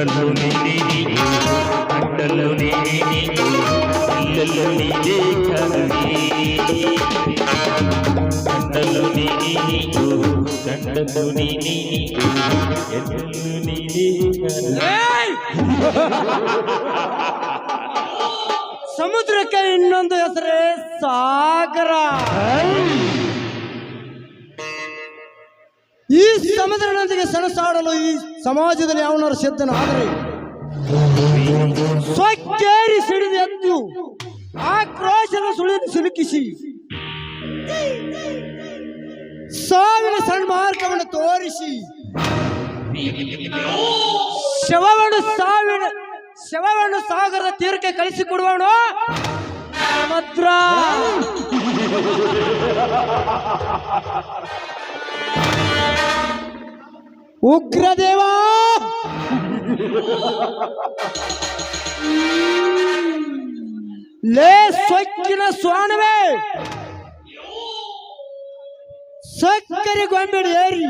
ನೀನೇ ನೀನು ಕಣ್ಣಲ್ಲೂ ನೀನೇ ನೀನು ಎಲ್ಲೆಲ್ಲೂ ನೀನೇ ಕಣೆ ಕಣ್ಣಲ್ಲೂ ನೀನೇ ನೀನು ಕಣ್ಣಲ್ಲೂ ನೀನೇ ನೀನು ಎಲ್ಲೆಲ್ಲೂ ನೀನೇ ಕಣೆ ಸಮುದ್ರಕ್ಕೆ ಇನ್ನೊಂದು ಹೆಸರೇ ಸಾಗರ ಈ ಸಮುದ್ರನೊಂದಿಗೆ ಸಣಸಾಡಲು ಈ ಸಮಾಜದಲ್ಲಿ ಯಾವನಾರು ಸಿದ್ಧನಾದರೆ ಸ್ವಕ್ಕೇರಿ ಸಿಡಿದು ಎದ್ದು ಆಕ್ರೋಶದ ಸುಳಿದು ಸಿಲುಕಿಸಿ. ಸಾವಿನ ಸನ್ಮಾರ್ಗವನ್ನು ತೋರಿಸಿ. ಶವವನ್ನು ಸಾವಿನ ಶವವನ್ನು ಸಾಗರದ ತೀರಕ್ಕೆ ಕಳಿಸಿಕೊಡುವವನು ಸಮುದ್ರ ಉಗ್ರದೇವ! ಲೇ ಸೊಕ್ಕಿನ ಸ್ವಾಣವೆ! ಸಕ್ಕರೆ ಗೊಂಬೆಡು ಏರಿ,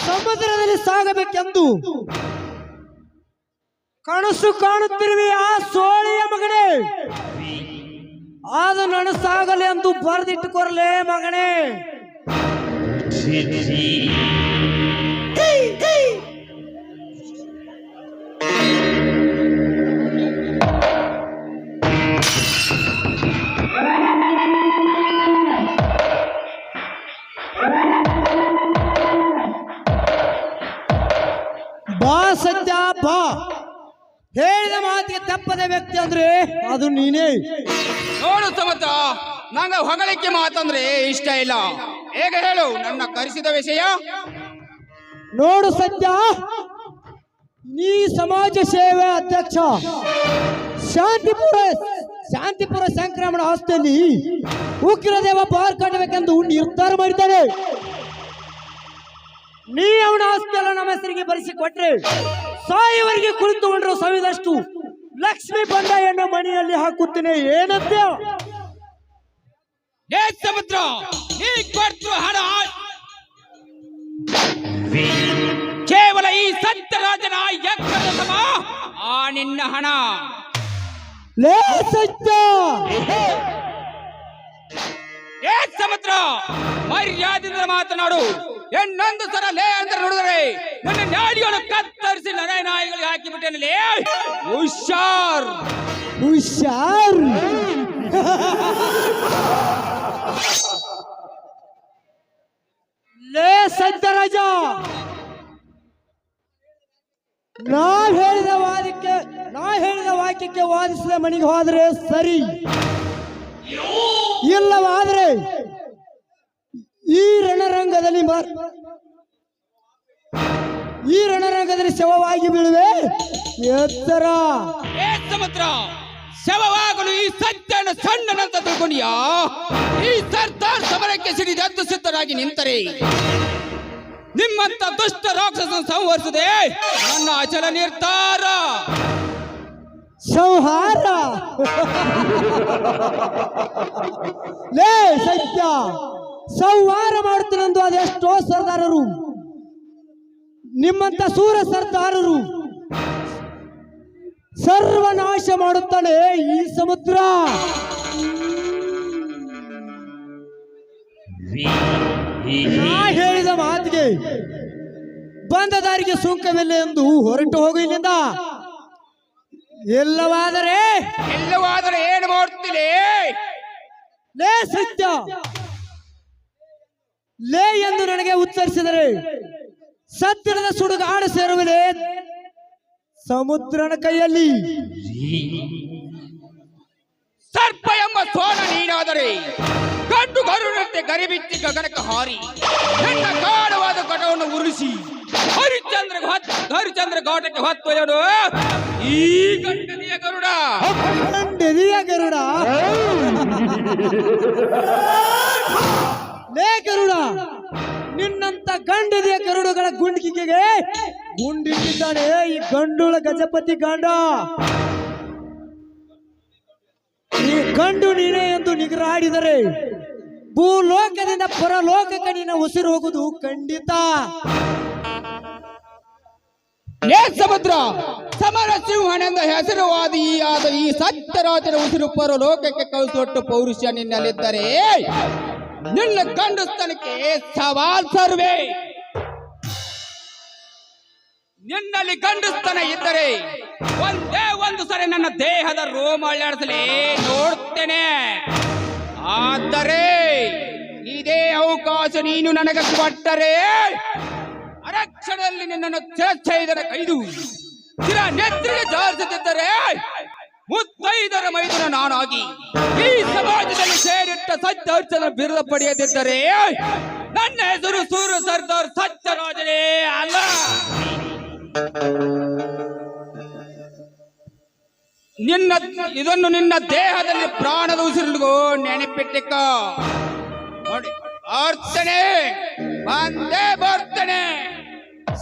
ಸಮುದ್ರದಲ್ಲಿ ಸಾಗಬೇಕೆಂದು ಕನಸು ಕಾಣುತ್ತಿರುವೆ ಆ ಸೋಳಿಯ ಮಗನೇ! ಆದ ನನಸಾಗಲಿ ಎಂದು ಬರೆದಿಟ್ಟುಕೊರಲೇ ಮಗನೇ! ಹೇಳಿದ ಮಾತಿಗೆ ತಪ್ಪದ ವ್ಯಕ್ತಿ ಅಂದ್ರೆ ಅದು ನೀನೇ. ನೋಡು ಸಮತ ನಂಗ ಹೊಗಳಿಕೆ ಮಾತಂದ್ರೆ ಇಷ್ಟ ಇಲ್ಲ. ಹೇಗ ಹೇಳು ನನ್ನ ಕರೆಸಿದ ವಿಷಯ? ನೋಡು ಸತ್ಯ ನೀ ಸಮಾಜ ಸೇವೆ ಅಧ್ಯಕ್ಷ. ಶಾಂತಿಪುರ ಶಾಂತಿಪುರ ಸಂಕ್ರಮಣ ಆಸ್ತಿಯಲ್ಲಿ ಉಗ್ರದೇವ ಬಾರ್ ಕಟ್ಟಬೇಕೆಂದು ನಿರ್ಧಾರ ಮಾಡಿದ್ದಾನೆ. ನೀ ಅವನ ಆಸ್ತಿಯಲ್ಲ ನಮ್ಮ ಹೆಸರಿಗೆ ಬರೆಸಿ ಕೊಟ್ರೆ ಸಾಯುವರಿಗೆ ಕುಳಿತುಕೊಂಡ್ರು ಸವಿದಷ್ಟು. ಲಕ್ಷ್ಮಿ ಬಂಡಾಯನ್ನು ಮನೆಯಲ್ಲಿ ಹಾಕುತ್ತೇನೆ. ಏನಂತೆ ಸಮುದ್ರ ನೀ ಕೊಟ್ಟು ಹಣ. ಕೇವಲ ಈ ಸತ್ಯ ರಾಜನ ಸಮ ಆ ನಿನ್ನ ಹಣ. ಲೇ ಸತ್ಯ! ಏ ಸಮುದ್ರ ಮರ್ಯಾದಿಂದ ಮಾತನಾಡು. ಇನ್ನೊಂದು ಸಲ ಲೇ ಅಂತ ನೋಡಿದ್ರೆ ನನ್ನ ಕತ್ತರಿಸಿ ನರ ನಾಯಿಗಳಿಗೆ ಹಾಕಿಬಿಟ್ಟೇನೆ ಹುಷಾರ್. ಹುಷಾರ್. ಲೇ ಸತ್ಯರಾಜ ನಾವ್ ಹೇಳಿದ ವಾದಕ್ಕೆ ನಾ ಹೇಳಿದ ವಾಕ್ಯಕ್ಕೆ ವಾದಿಸಿದ ಮನೆಗೆ ಹೋದ್ರೆ ಸರಿ. ಇಲ್ಲವಾದ್ರೆ ಈ ರಣರಂಗದಲ್ಲಿ ಈ ರಣರಂಗದಲ್ಲಿ ಶವವಾಗಿ ಬೀಳುವೆ. ಎತ್ತರ ಏ ಸಮುದ್ರ ಶವವಾಗಲು ಈ ಸತ್ಯನ ಸಣ್ಣನಂತ ತಿಳ್ಕೊಂಡಿಯ ಈ ಸರ್ದಾರ್ ಸಮರಕ್ಕೆ ಸಿಡಿದೆದ್ದು ಸಿದ್ಧರಾಗಿ ನಿಂತರೆ. ನಿಮ್ಮಂತ ದುಷ್ಟ ರಾಕ್ಷಸ ಸಂಹರಿಸದೆ ನನ್ನ ಅಚಲ ನಿರ್ಧಾರ. ಸಂಹಾರ. ಲೇ ಸತ್ಯ. ಸಂಹಾರ ಮಾಡುತ್ತೇನೆಂದು ಅದೆಷ್ಟೋ ಸರ್ದಾರರು. ನಿಮ್ಮಂತ ಸೂರ ಸರ್ದಾರರು ಸರ್ವನಾಶ ಮಾಡುತ್ತಾನೆ ಈ ಸಮುದ್ರ. ನಾ ಹೇಳಿದ ಮಾತಿಗೆ ಬಂದ ದಾರಿಗೆ ಸುಂಕವಿಲ್ಲ ಎಂದು ಹೊರಟು ಹೋಗು ಇಲ್ಲಿಂದ. ಎಲ್ಲವಾದರೆ ಎಲ್ಲವಾದರೆ ಏನು ಮಾಡ್ತೀನಿ ಲೇ ಸತ್ಯ. ಲೇ ಎಂದು ನನಗೆ ಉತ್ತರಿಸಿದರೆ ಸತ್ತಿರದ ಸುಡುಗಾಡ ಸೇರುವುದೇ ಸಮುದ್ರನ ಕೈಯಲ್ಲಿ. ಸರ್ಪ ಎಂಬ ಸೋನ ನೀನಾದರೆ ಗಂಡು ಗರುಡಂತೆ ಗರಿಬಿತ್ತಿ ಗಗನಕ್ಕೆ ಹಾರಿ ನನ್ನ ಗಾಢವಾದ ಘಟವನ್ನು ಉರುಳಿಸಿ ಹರಿಚಂದ್ರ ಹರಿಚಂದ್ರ ಘಾಟಕ್ಕೆ ಹೊತ್ತೊಯ್ಯಡು ಈ ಗಂಡನಿಯ ಗರುಡ. ಗಂಡನಿಯ ಗರುಡ. ಲೇ ಗರುಡ ನಿನ್ನಂತ ಗಂಡದಿಯ ಗರುಡಗಳ ಗುಂಡಿಗೆಗೆ ಗುಂಡಿಟ್ಟಿದ್ದಾನೆ ಈ ಗಂಡುಳ ಗಜಪತಿ ಗಂಡ. ಈ ಗಂಡು ನೀನೇ ಎಂದು ನಿಗರಾಡಿದರೆ ಭೂಲೋಕದಿಂದ ಪರಲೋಕಕ್ಕೆ ನಿನ್ನ ಉಸಿರು ಹೋಗುವುದು ಖಂಡಿತ. ಲೇ ಸಮುದ್ರ, ಸಮರ ಸಿಂಹನೆಂದ ಹೆಸರುವಾದಿ ಆದ ಈ ಸತ್ಯರಾಜನ ಉಸಿರು ಪರಲೋಕಕ್ಕೆ ಕಳಿಸೊಟ್ಟು ಪೌರುಷ ನಿನ್ನಲ್ಲಿದ್ದರೆ ನಿನ್ನ ಗಂಡಸ್ತನಕ್ಕೆ ಸವಾಲ್ ಸರ್ವೆ. ನಿನ್ನಲ್ಲಿ ಗಂಡಸ್ತನ ಇದ್ದರೆ ಒಂದೇ ಒಂದು ಸರಿ ನನ್ನ ದೇಹದ ರೋಮ ಅಳ್ಳಾಡಿಸಲಿ ನೋಡ್ತೇನೆ. ಆದರೆ ಇದೇ ಅವಕಾಶ ನೀನು ನನಗೆ ಕೊಟ್ಟರೆ ಅರಕ್ಷಣದಲ್ಲಿ ನಿನ್ನನ್ನು ಇದರ ಕೈದು. ಚಿರ ನೆತ್ತಿಗೆ ಜಾರಿಸುತ್ತಿದ್ದರೆ ಮುತ್ತೈದರ ಮೈದುನ ನಾನಾಗಿ, ಈ ಸಮಾಜದಲ್ಲಿ ಸೇರಿಟ್ಟ ಸತ್ಯರ್ಚನ ಬಿರುದ ಪಡೆಯದಿದ್ದರೆ ನನ್ನ ಹೆಸರು ಸೂರು ಸರ್ದಾರ್ ಸತ್ಯರಾಜನೇ ಅಲ್ಲ. ನಿನ್ನ, ಇದನ್ನು ನಿನ್ನ ದೇಹದಲ್ಲಿ ಪ್ರಾಣದ ಉಸಿರಿಗೂ ನೆನಪಿಟ್ಟಿಕ್ಕ. ನೋಡಿ ಬರ್ತೇನೆ ಬಂದೇ ಬರ್ತನೆ.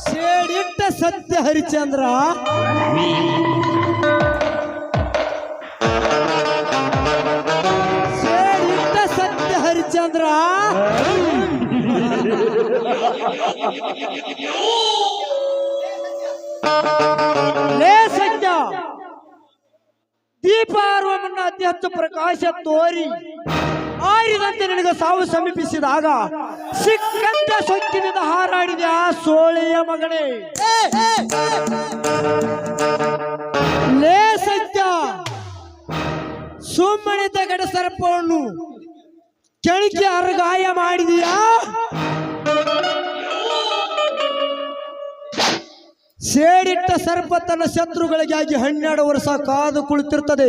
ಸೇಡಿಟ್ಟ ಸತ್ಯ ಹರಿಚಂದ್ರ ಲೇ ಸತ್ಯ ದೀಪಾರ್ವಮನ್ನ ಅತಿ ಹೆಚ್ಚು ಪ್ರಕಾಶ ತೋರಿ ಆರಿದಂತೆ ನಿನಗೆ ಸಾವು ಸಮೀಪಿಸಿದಾಗ ಸಿಕ್ಕಂತ ಸೊಕ್ಕಿನಿಂದ ಹಾರಾಡಿದ ಆ ಸೋಳೆಯ ಮಗನೇ. ಲೇ ಸತ್ಯ ಸುಮ್ಮನಿದ್ದ ಗಡ ಸರ್ಪವನ್ನು ಕೆಣಕಿ ಅರ್ಗಾಯ ಮಾಡಿದೀಯಾ? ಸೇಡಿಟ್ಟ ಸರ್ಪ ತನ್ನ ಶತ್ರುಗಳಿಗಾಗಿ ಹನ್ನೆರಡು ವರ್ಷ ಕಾದು ಕುಳಿತಿರ್ತದೆ.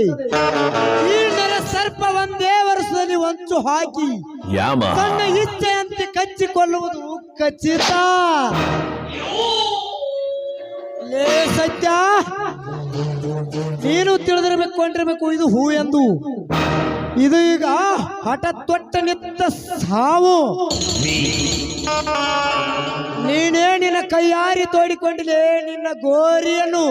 ಈ ನರ ಸರ್ಪ ಒಂದೇ ವರ್ಷದಲ್ಲಿ ಒಂಚು ಹಾಕಿ ಯಾಮ? ತನ್ನ ಇಚ್ಛೆಯಂತೆ ಕಚ್ಚಿಕೊಳ್ಳುವುದು ಖಚಿತ. ಲೇ ಸತ್ಯ. ನೀನು ತಿಳಿದಿರಬೇಕು ಕೊಂಡಿರಬೇಕು ಇದು ಹೂ ಎಂದು. ಇದು ಈಗ ಹಠ ತೊಟ್ಟ ನಿತ್ತ ಸಾವು. ನೀನೇ ನಿನ್ನ ಕೈಯಾರಿ ತೋಡಿಕೊಂಡಿದೆ, ನಿನ್ನ ಗೋರಿಯನ್ನು.